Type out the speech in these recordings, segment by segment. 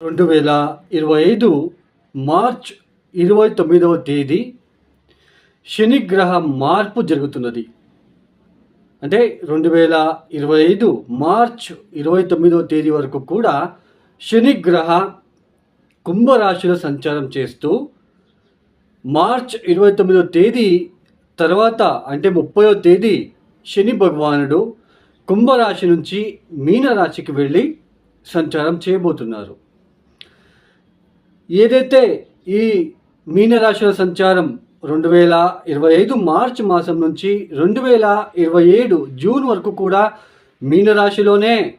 రెండు వేల ఇరవై ఐదు మార్చ్ ఇరవై తొమ్మిదవ తేదీ శనిగ్రహ మార్పు జరుగుతున్నది. అంటే రెండు వేల ఇరవై ఐదు మార్చ్ ఇరవై తొమ్మిదవ తేదీ వరకు కూడా శనిగ్రహ కుంభరాశిలో సంచారం చేస్తూ మార్చ్ ఇరవై తొమ్మిదవ తేదీ తర్వాత అంటే ముప్పైవ తేదీ శని భగవానుడు కుంభరాశి నుంచి మీనరాశికి వెళ్ళి సంచారం చేయబోతున్నారు. ఏదైతే ఈ మీనరాశుల సంచారం రెండు వేల ఇరవై ఐదు మార్చి మాసం నుంచి రెండు వేల ఇరవై ఏడు జూన్ వరకు కూడా మీనరాశిలోనే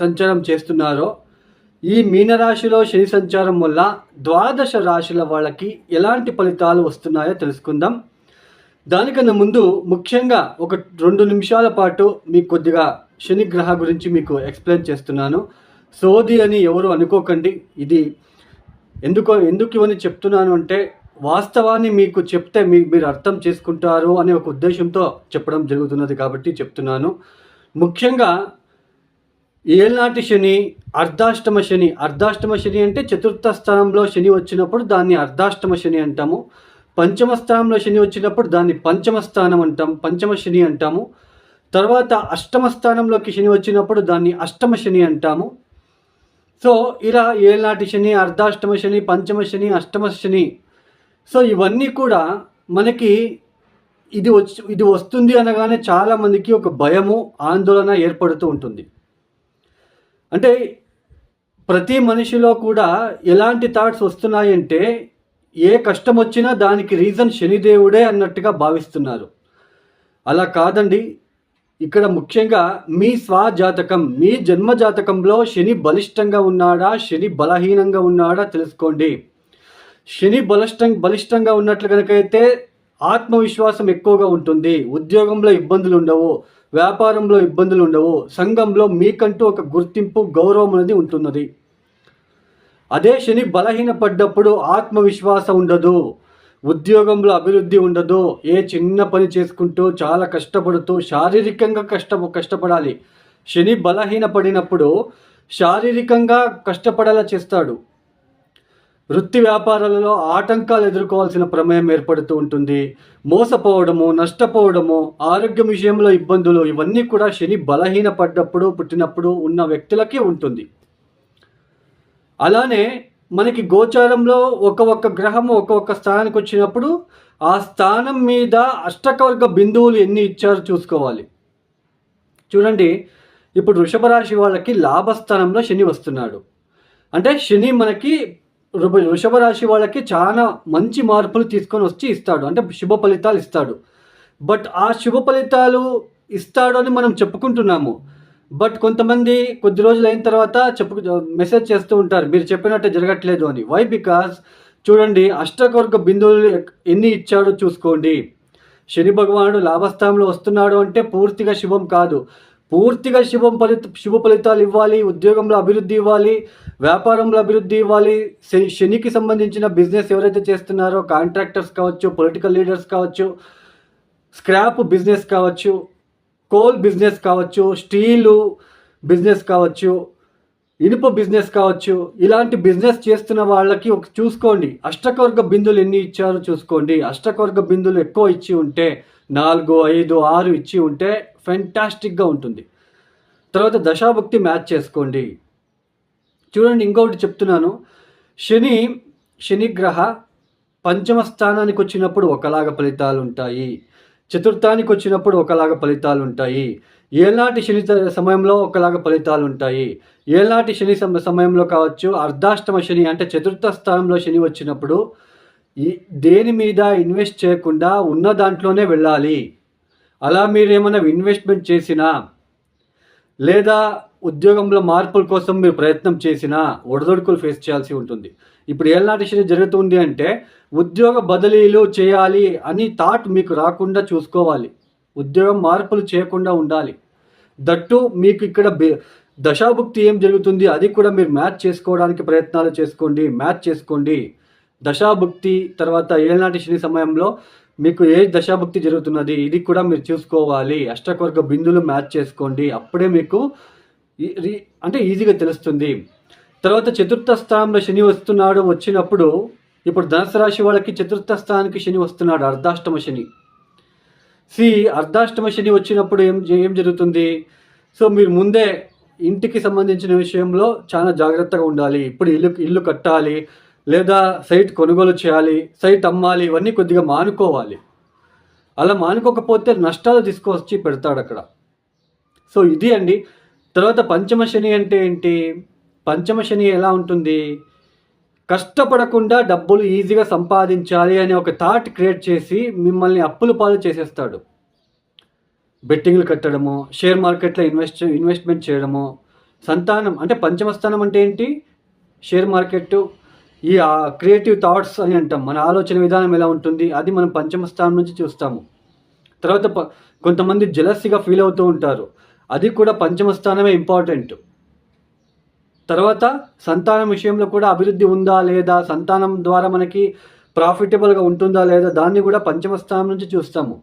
సంచారం చేస్తున్నారో ఈ మీనరాశిలో శని సంచారం వల్ల ద్వాదశ రాశుల వాళ్ళకి ఎలాంటి ఫలితాలు వస్తున్నాయో తెలుసుకుందాం. దానికన్నా ముందు ముఖ్యంగా ఒక రెండు నిమిషాల పాటు మీకు కొద్దిగా శని గ్రహ గురించి మీకు ఎక్స్ప్లెయిన్ చేస్తున్నాను. సోది అని ఎవరు అనుకోకండి. ఇది ఎందుకో ఎందుకు ఇవన్నీ చెప్తున్నాను అంటే వాస్తవాన్ని మీకు చెప్తే మీ మీరు అర్థం చేసుకుంటారు అనే ఒక ఉద్దేశంతో చెప్పడం జరుగుతున్నది కాబట్టి చెప్తున్నాను. ముఖ్యంగా ఏళ్నాటి శని అర్ధాష్టమ శని అర్ధాష్టమ శని అంటే చతుర్థ స్థానంలో శని వచ్చినప్పుడు దాన్ని అర్ధాష్టమ శని అంటాము. పంచమ స్థానంలో శని వచ్చినప్పుడు దాన్ని పంచమ స్థానం అంటాం పంచమ శని అంటాము. తర్వాత అష్టమ స్థానంలోకి శని వచ్చినప్పుడు దాన్ని అష్టమ శని అంటాము. సో ఇలా ఏళ్ళనాటి శని అర్ధాష్టమ శని పంచమ శని అష్టమ శని. సో ఇవన్నీ కూడా మనకి ఇది వచ్చి ఇది వస్తుంది అనగానే చాలామందికి ఒక భయము ఆందోళన ఏర్పడుతూ ఉంటుంది. అంటే ప్రతి మనిషిలో కూడా ఎలాంటి థాట్స్ వస్తున్నాయంటే ఏ కష్టం వచ్చినా దానికి రీజన్ శనిదేవుడే అన్నట్టుగా భావిస్తున్నారు. అలా కాదండి. ఇక్కడ ముఖ్యంగా మీ స్వజాతకం మీ జన్మ జాతకంలో శని బలిష్టంగా ఉన్నాడా శని బలహీనంగా ఉన్నాడా తెలుసుకోండి. శని బలిష్టం బలిష్టంగా ఉన్నట్లు కనుకైతే ఆత్మవిశ్వాసం ఎక్కువగా ఉంటుంది. ఉద్యోగంలో ఇబ్బందులు ఉండవు వ్యాపారంలో ఇబ్బందులు ఉండవు సంఘంలో మీకంటూ ఒక గుర్తింపు గౌరవం అనేది ఉంటున్నది. అదే శని బలహీనపడ్డప్పుడు ఆత్మవిశ్వాసం ఉండదు. ఉద్యోగంలో అభివృద్ధి ఉండదు ఏ చిన్న పని చేసుకుంటూ చాలా కష్టపడుతూ శారీరకంగా కష్ట కష్టపడాలి. శని బలహీనపడినప్పుడు శారీరకంగా కష్టపడేలా చేస్తాడు. వృత్తి వ్యాపారాలలో ఆటంకాలు ఎదుర్కోవాల్సిన ప్రమేయం ఏర్పడుతూ ఉంటుంది. మోసపోవడము నష్టపోవడము ఆరోగ్యం విషయంలో ఇబ్బందులు ఇవన్నీ కూడా శని బలహీనపడ్డప్పుడు పుట్టినప్పుడు ఉన్న వ్యక్తులకే ఉంటుంది. అలానే మనకి గోచారంలో ఒక ఒక్క గ్రహము ఒక్కొక్క స్థానానికి వచ్చినప్పుడు ఆ స్థానం మీద అష్టకవర్గ బిందువులు ఎన్ని ఇచ్చారో చూసుకోవాలి. చూడండి ఇప్పుడు వృషభ రాశి వాళ్ళకి లాభస్థానంలో శని వస్తున్నాడు. అంటే శని మనకి వృషభ రాశి వాళ్ళకి చాలా మంచి మార్పులు తీసుకొని వచ్చి ఇస్తాడు. అంటే శుభ ఫలితాలు ఇస్తాడు. బట్ ఆ శుభ ఫలితాలు ఇస్తాడు అని మనం చెప్పుకుంటున్నాము. బట్ కొంతమంది కొద్ది రోజులు అయిన తర్వాత చెప్పు మెసేజ్ చేస్తూ ఉంటారు మీరు చెప్పినట్టు జరగట్లేదు అని. వై బికాస్ చూడండి అష్టకవర్గ బిందువులు ఎన్ని ఇచ్చాడో చూసుకోండి. శని భగవానుడు లాభస్థానంలో వస్తున్నాడు అంటే పూర్తిగా శుభం కాదు. పూర్తిగా శుభం ఫలిత శుభ ఫలితాలు ఇవ్వాలి ఉద్యోగంలో అభివృద్ధి ఇవ్వాలి వ్యాపారంలో అభివృద్ధి ఇవ్వాలి. శనికి సంబంధించిన బిజినెస్ ఎవరైతే చేస్తున్నారో కాంట్రాక్టర్స్ కావచ్చు పొలిటికల్ లీడర్స్ కావచ్చు స్క్రాప్ బిజినెస్ కావచ్చు కోల్ బిజినెస్ కావచ్చు స్టీలు బిజినెస్ కావచ్చు ఇనుప బిజినెస్ కావచ్చు ఇలాంటి బిజినెస్ చేస్తున్న వాళ్ళకి ఒక చూసుకోండి. అష్టకవర్గ బిందులు ఎన్ని ఇచ్చారో చూసుకోండి. అష్టకవర్గ బిందులు ఎక్కువ ఇచ్చి ఉంటే నాలుగు ఐదు ఆరు ఇచ్చి ఉంటే ఫెంటాస్టిక్గా ఉంటుంది. తర్వాత దశాభక్తి మ్యాచ్ చేసుకోండి. చూడండి ఇంకొకటి చెప్తున్నాను. శని శనిగ్రహ పంచమ స్థానానికి వచ్చినప్పుడు ఒకలాగా ఫలితాలు ఉంటాయి. చతుర్థానికి వచ్చినప్పుడు ఒకలాగా ఫలితాలు ఉంటాయి ఏనాటి శని సమయంలో ఒకలాగా ఫలితాలు ఉంటాయి ఏనాటి శని సమయంలో కావచ్చు అర్ధాష్టమ శని అంటే చతుర్థ స్థానంలో శని వచ్చినప్పుడు ఈ దేని మీద ఇన్వెస్ట్ చేయకుండా ఉన్న దాంట్లోనే వెళ్ళాలి. అలా మీరు ఏమైనా ఇన్వెస్ట్మెంట్ చేసినా లేదా ఉద్యోగంలో మార్పుల కోసం మీరు ప్రయత్నం చేసినా ఒడదొడుకులు ఫేస్ చేయాల్సి ఉంటుంది. ఇప్పుడు ఏళ్ళనాటి జరుగుతుంది అంటే ఉద్యోగ బదిలీలు చేయాలి అని థాట్ మీకు రాకుండా చూసుకోవాలి. ఉద్యోగం మార్పులు చేయకుండా ఉండాలి. దట్టు మీకు ఇక్కడ దశాభుక్తి ఏం జరుగుతుంది? అది కూడా మీరు మ్యాచ్ చేసుకోవడానికి ప్రయత్నాలు చేసుకోండి మ్యాచ్ చేసుకోండి. దశాభుక్తి తర్వాత ఏళ్ళనాటి శని సమయంలో మీకు ఏ దశాభక్తి జరుగుతున్నది ఇది కూడా మీరు చూసుకోవాలి. అష్టకవర్గ బిందులు మ్యాచ్ చేసుకోండి. అప్పుడే మీకు అంటే ఈజీగా తెలుస్తుంది. తర్వాత చతుర్థ స్థానంలో శని వస్తున్నాడు వచ్చినప్పుడు ఇప్పుడు ధనుసు రాశి వాళ్ళకి చతుర్థ స్థానానికి శని వస్తున్నాడు అర్ధాష్టమ శని. సి అర్ధాష్టమ శని వచ్చినప్పుడు ఏం ఏం జరుగుతుంది? సో మీరు ముందే ఇంటికి సంబంధించిన విషయంలో చాలా జాగ్రత్తగా ఉండాలి. ఇప్పుడు ఇల్లు ఇల్లు కట్టాలి. లేదా సైట్ కొనుగోలు చేయాలి సైట్ అమ్మాలి ఇవన్నీ కొద్దిగా మానుకోవాలి. అలా మానుకోకపోతే నష్టాలు తీసుకొచ్చి పెడతాడు అక్కడ. సో ఇది అండి. తర్వాత పంచమ శని అంటే ఏంటి? పంచమ శని ఎలా ఉంటుంది? కష్టపడకుండా డబ్బులు ఈజీగా సంపాదించాలి అనే ఒక థాట్ క్రియేట్ చేసి మిమ్మల్ని అప్పుల పాలు చేసేస్తాడు. బెట్టింగ్లు కట్టడము షేర్ మార్కెట్లో ఇన్వెస్ట్ ఇన్వెస్ట్మెంట్ చేయడము సంతానం అంటే పంచమ స్థానం అంటే ఏంటి? షేర్ మార్కెట్ ఈ క్రియేటివ్ థాట్స్ అని అంటాం. మన ఆలోచన విధానం ఎలా ఉంటుంది? అది మనం పంచమ స్థానం నుంచి చూస్తాము. తర్వాత కొంతమంది జలస్సిగా ఫీల్ అవుతూ ఉంటారు. అది కూడా పంచమ స్థానమే ఇంపార్టెంట్ తర్వాత సంతానం విషయంలో కూడా అభివృద్ధి ఉందా లేదా? సంతానం ద్వారా మనకి ప్రాఫిటబుల్గా ఉంటుందా లేదా? దాన్ని కూడా పంచమ స్థానం నుంచి చూస్తాము.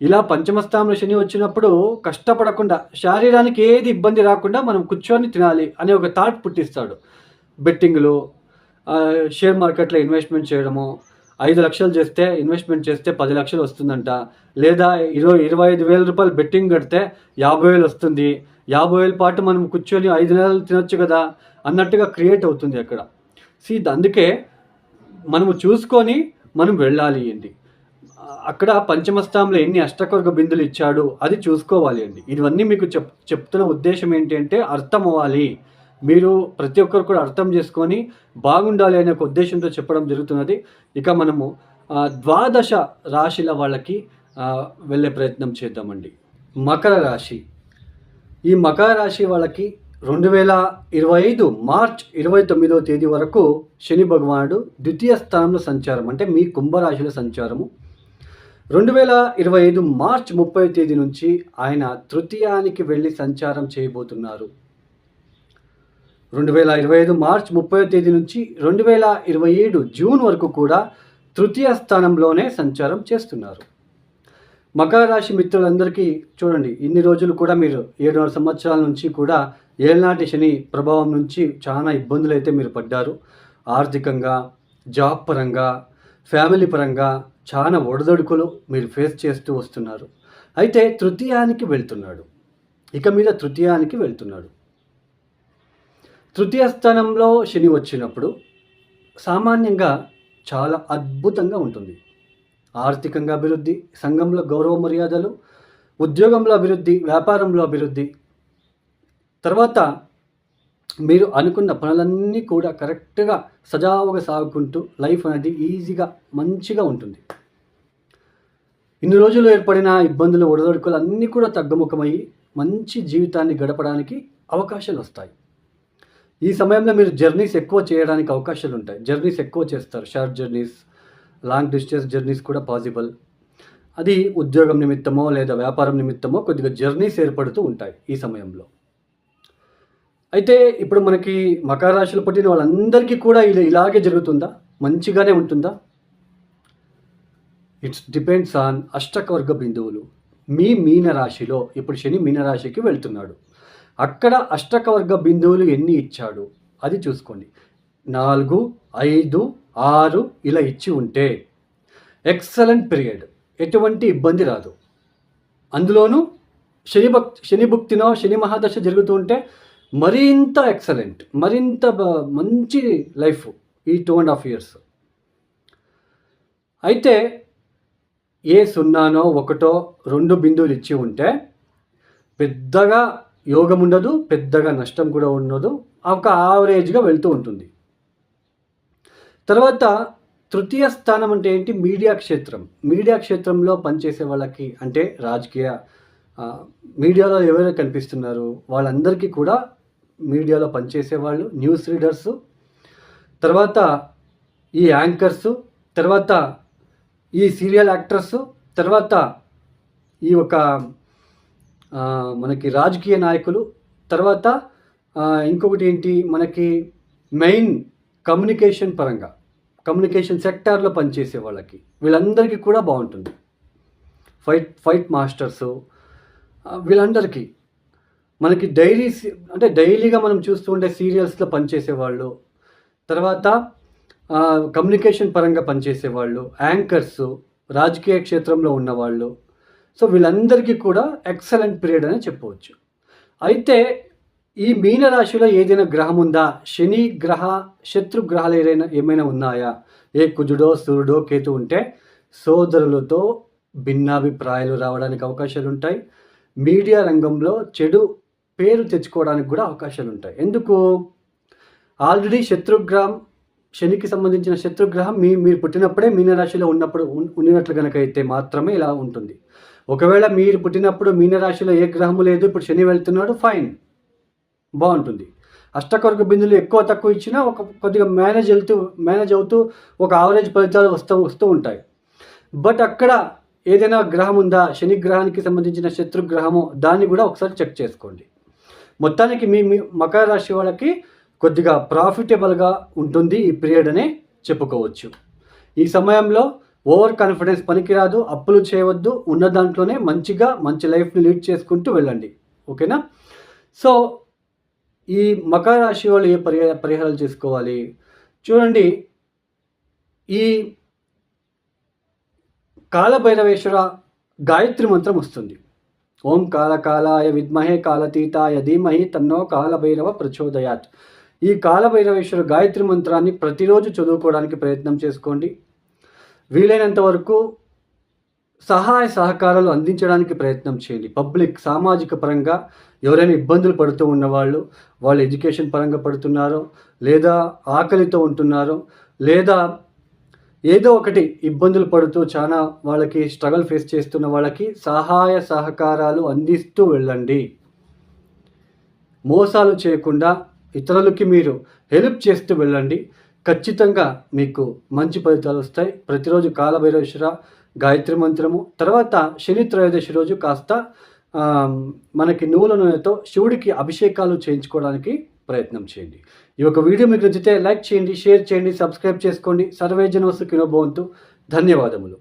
ఇలా పంచమ స్థానంలో శని వచ్చినప్పుడు కష్టపడకుండా శారీరానికి ఏది ఇబ్బంది రాకుండా మనం కూర్చొని తినాలి అనే ఒక థాట్ పుట్టిస్తాడు. బెట్టింగ్లు షేర్ మార్కెట్లో ఇన్వెస్ట్మెంట్ చేయడము ఐదు లక్షలు చేస్తే ఇన్వెస్ట్మెంట్ చేస్తే పది లక్షలు వస్తుందంట. లేదా ఇరవై ఇరవై ఐదు వేల రూపాయలు బెట్టింగ్ కడితే యాభై వేలు వస్తుంది. యాభై వేల పాటు మనం కూర్చొని ఐదు నెలలు తినొచ్చు కదా అన్నట్టుగా క్రియేట్ అవుతుంది అక్కడ. సీ అందుకే మనము చూసుకొని మనం వెళ్ళాలి అండి. అక్కడ పంచమస్థానంలో ఎన్ని అష్టకర్గ బిందులు ఇచ్చాడు అది చూసుకోవాలి అండి. ఇవన్నీ మీకు చెప్ చెప్తున్న ఉద్దేశం ఏంటి అంటే అర్థం అవ్వాలి మీరు ప్రతి ఒక్కరు కూడా అర్థం చేసుకొని బాగుండాలి అనే ఒక ఉద్దేశంతో చెప్పడం జరుగుతున్నది. ఇక మనము ద్వాదశ రాశిల వాళ్ళకి వెళ్ళే ప్రయత్నం చేద్దామండి. మకర రాశి. ఈ మకర రాశి వాళ్ళకి రెండు వేల ఇరవై ఐదు మార్చ్ ఇరవై తొమ్మిదవ తేదీ వరకు శని భగవానుడు ద్వితీయ స్థానంలో సంచారం అంటే మీ కుంభరాశిలో సంచారము. రెండు వేల ఇరవై ఐదు మార్చ్ ముప్పై తేదీ నుంచి ఆయన తృతీయానికి వెళ్ళి సంచారం చేయబోతున్నారు. రెండు వేల ఇరవై ఐదు మార్చ్ ముప్పై తేదీ నుంచి రెండు వేల ఇరవై ఏడు జూన్ వరకు కూడా తృతీయ స్థానంలోనే సంచారం చేస్తున్నారు. మకర రాశి మిత్రులందరికీ చూడండి ఇన్ని రోజులు కూడా మీరు ఏడున్నర సంవత్సరాల నుంచి కూడా ఏళ్ళనాటి శని ప్రభావం నుంచి చాలా ఇబ్బందులు అయితే మీరు పడ్డారు. ఆర్థికంగా జాబ్ పరంగా ఫ్యామిలీ పరంగా చాలా ఒడదొడుకులు మీరు ఫేస్ చేస్తూ వస్తున్నారు. అయితే తృతీయానికి వెళ్తున్నాడు. ఇక మీద తృతీయానికి వెళ్తున్నాడు. తృతీయ స్థానంలో శని వచ్చినప్పుడు సామాన్యంగా చాలా అద్భుతంగా ఉంటుంది. ఆర్థికంగా అభివృద్ధి సంఘంలో గౌరవ మర్యాదలు ఉద్యోగంలో అభివృద్ధి వ్యాపారంలో అభివృద్ధి. తర్వాత మీరు అనుకున్న పనులన్నీ కూడా కరెక్ట్గా సజావుగా సాగుకుంటూ లైఫ్ అనేది ఈజీగా మంచిగా ఉంటుంది. ఇన్ని రోజులు ఏర్పడిన ఇబ్బందులు ఒడదొడుకులు అన్నీ కూడా తగ్గుముఖమయ్యి మంచి జీవితాన్ని గడపడానికి అవకాశాలు వస్తాయి. ఈ సమయంలో మీరు జర్నీస్ ఎక్కువ చేయడానికి అవకాశాలు ఉంటాయి జర్నీస్ ఎక్కువ చేస్తారు. Short journeys long distance journeys కూడా పాసిబుల్ అది ఉద్యోగం నిమిత్తమో లేదా వ్యాపారం నిమిత్తమో కొద్దిగా జర్నీస్ ఏర్పడుతూ ఉంటాయి ఈ సమయంలో. అయితే ఇప్పుడు మనకి మకర రాశులు పట్టిన వాళ్ళందరికీ కూడా ఇలా ఇలాగే జరుగుతుందా? మంచిగానే ఉంటుందా? ఇట్స్ డిపెండ్స్ ఆన్ అష్టకవర్గ బిందువులు. మీ మీన రాశిలో ఇప్పుడు శని మీనరాశికి వెళ్తున్నాడు. అక్కడ అష్టకవర్గ బిందువులు ఎన్ని ఇచ్చాడు? అది చూసుకోండి. నాలుగు ఐదు ఆరు ఇలా ఇచ్చి ఉంటే ఎక్సలెంట్ పీరియడ్. ఎటువంటి ఇబ్బంది రాదు. అందులోనూ శని భక్ శని భుక్తినో శని మహాదశ జరుగుతూ ఉంటే మరింత ఎక్సలెంట్ మరింత మంచి లైఫ్ ఈ టూ అండ్ హాఫ్ ఇయర్స్. అయితే ఏ సున్నానో ఒకటో రెండు బిందువులు ఇచ్చి ఉంటే పెద్దగా యోగం ఉండదు పెద్దగా నష్టం కూడా ఉండదు ఒక ఆవరేజ్గా వెళ్తూ ఉంటుంది. తర్వాత తృతీయ స్థానం అంటే ఏంటి? మీడియా క్షేత్రం. మీడియా క్షేత్రంలో పనిచేసే వాళ్ళకి అంటే రాజకీయ మీడియాలో ఎవరైనా కనిపిస్తున్నారు? వాళ్ళందరికీ కూడా మీడియాలో పనిచేసే వాళ్ళు న్యూస్ రీడర్సు తర్వాత ఈ యాంకర్సు తర్వాత ఈ సీరియల్ యాక్టర్సు తర్వాత ఈ ఒక మనకి రాజకీయ నాయకులు. తర్వాత ఇంకొకటి ఏంటి? మనకి మెయిన్ కమ్యూనికేషన్ పరంగా కమ్యూనికేషన్ సెక్టార్లో పనిచేసే వాళ్ళకి వీళ్ళందరికీ కూడా బాగుంటుంది. ఫైట్ ఫైట్ మాస్టర్స్ వీళ్ళందరికీ. మనకి డైరీ అంటే డైలీగా మనం చూస్తూ ఉండే సీరియల్స్లో పనిచేసేవాళ్ళు తర్వాత కమ్యూనికేషన్ పరంగా పనిచేసేవాళ్ళు యాంకర్స్ రాజకీయ క్షేత్రంలో ఉన్నవాళ్ళు సో వీళ్ళందరికీ కూడా ఎక్సలెంట్ పీరియడ్ అని చెప్పవచ్చు. అయితే ఈ మీనరాశిలో ఏదైనా గ్రహం ఉందా? శని గ్రహ శత్రు గ్రహాలు ఏదైనా ఏమైనా ఉన్నాయా? ఏ కుజుడో సూర్యుడో కేతు ఉంటే సోదరులతో భిన్నాభిప్రాయాలు రావడానికి అవకాశాలు ఉంటాయి. మీడియా రంగంలో చెడు పేరు తెచ్చుకోవడానికి కూడా అవకాశాలు ఉంటాయి. ఎందుకు? ఆల్రెడీ శత్రుగ్రహం శనికి సంబంధించిన శత్రుగ్రహం మీ మీరు పుట్టినప్పుడే మీనరాశిలో ఉన్నప్పుడు ఉన్- ఉన్నట్లు కనుక అయితే మాత్రమే ఇలా ఉంటుంది. ఒకవేళ మీరు పుట్టినప్పుడు మీనరాశిలో ఏ గ్రహము లేదు ఇప్పుడు శని వెళ్తున్నాడు ఫైన్ బాగుంటుంది. అష్టకొరకు బిందులు ఎక్కువ తక్కువ ఇచ్చినా ఒక కొద్దిగా మేనేజ్ వెళ్తూ మేనేజ్ అవుతూ ఒక ఆవరేజ్ ఫలితాలు వస్తూ వస్తూ ఉంటాయి. బట్ అక్కడ ఏదైనా గ్రహం ఉందా శని గ్రహానికి సంబంధించిన శత్రుగ్రహము దాన్ని కూడా ఒకసారి చెక్ చేసుకోండి. మొత్తానికి మీ మీ మకర రాశి వాళ్ళకి కొద్దిగా ప్రాఫిటబుల్గా ఉంటుంది ఈ పీరియడ్ అనే చెప్పుకోవచ్చు. ఈ సమయంలో ఓవర్ కాన్ఫిడెన్స్ పనికిరాదు అప్పులు చేయవద్దు ఉన్న దాంట్లోనే మంచిగా మంచి లైఫ్ని లీడ్ చేసుకుంటూ వెళ్ళండి. ఓకేనా? సో ఈ మకర రాశి వాళ్ళు ఏ పరిహా పరిహారాలు చేసుకోవాలి? చూడండి ఈ కాలభైరవేశ్వర గాయత్రి మంత్రం వస్తుంది. ఓం కాలకాలాయ విద్మహే కాలతీతాయ ధీమహి తన్నో కాలభైరవ ప్రచోదయాత్. ఈ కాలభైరవేశ్వర గాయత్రి మంత్రాన్ని ప్రతిరోజు చదువుకోవడానికి ప్రయత్నం చేసుకోండి. వీలైనంత వరకు సహాయ సహకారాలు అందించడానికి ప్రయత్నం చేయండి. పబ్లిక్ సామాజిక పరంగా ఎవరైనా ఇబ్బందులు పడుతూ ఉన్నవాళ్ళు వాళ్ళు ఎడ్యుకేషన్ పరంగా పడుతున్నారో లేదా ఆకలితో ఉంటున్నారో లేదా ఏదో ఒకటి ఇబ్బందులు పడుతూ చాలా వాళ్ళకి స్ట్రగల్ ఫేస్ చేస్తున్న వాళ్ళకి సహాయ సహకారాలు అందిస్తూ వెళ్ళండి. మోసాలు చేయకుండా ఇతరులకి మీరు హెల్ప్ చేస్తూ వెళ్ళండి. ఖచ్చితంగా మీకు మంచి ఫలితాలు వస్తాయి. ప్రతిరోజు కాలభైరవేశ్వర గాయత్రి మంత్రము తర్వాత శని త్రయోదశి రోజు కాస్త మనకి నువ్వుల నూనెతో శివుడికి అభిషేకాలు చేయించుకోవడానికి ప్రయత్నం చేయండి. ఈ యొక్క వీడియో మీకు నచ్చితే లైక్ చేయండి షేర్ చేయండి సబ్స్క్రైబ్ చేసుకోండి. సర్వేజన వస్తు కినోభవంతు ధన్యవాదములు.